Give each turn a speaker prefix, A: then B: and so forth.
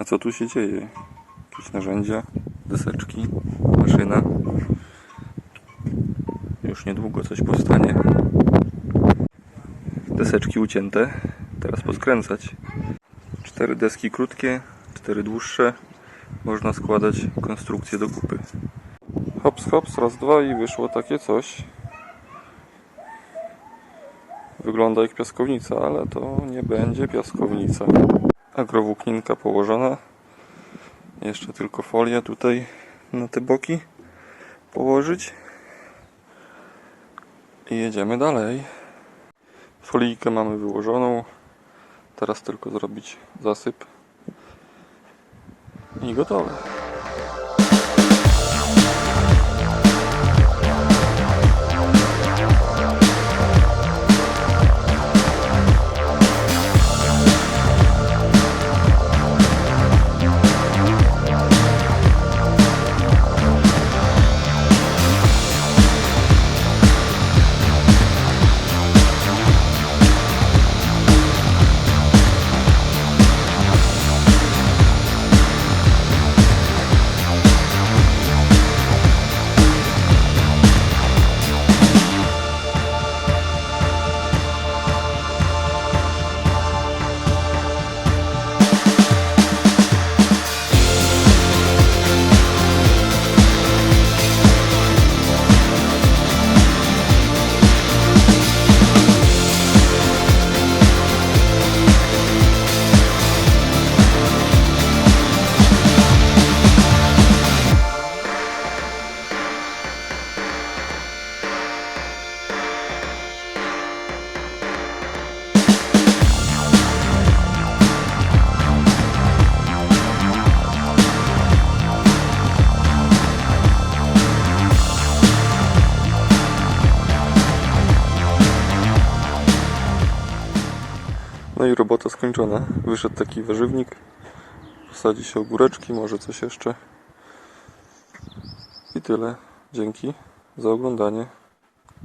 A: A co tu się dzieje? Jakieś narzędzia, deseczki, maszyna. Już niedługo coś powstanie. Deseczki ucięte. Teraz podkręcać. Cztery deski krótkie, cztery dłuższe. Można składać konstrukcję do kupy. Hops, hops, raz, dwa i wyszło takie coś. Wygląda jak piaskownica, ale to nie będzie piaskownica. Agrowłókninka położona. Jeszcze tylko folię tutaj na te boki położyć. I jedziemy dalej. Folijkę mamy wyłożoną. Teraz tylko zrobić zasyp. I gotowe. No i robota skończona. Wyszedł taki warzywnik. Posadzi się ogóreczki, może coś jeszcze. I tyle. Dzięki za oglądanie.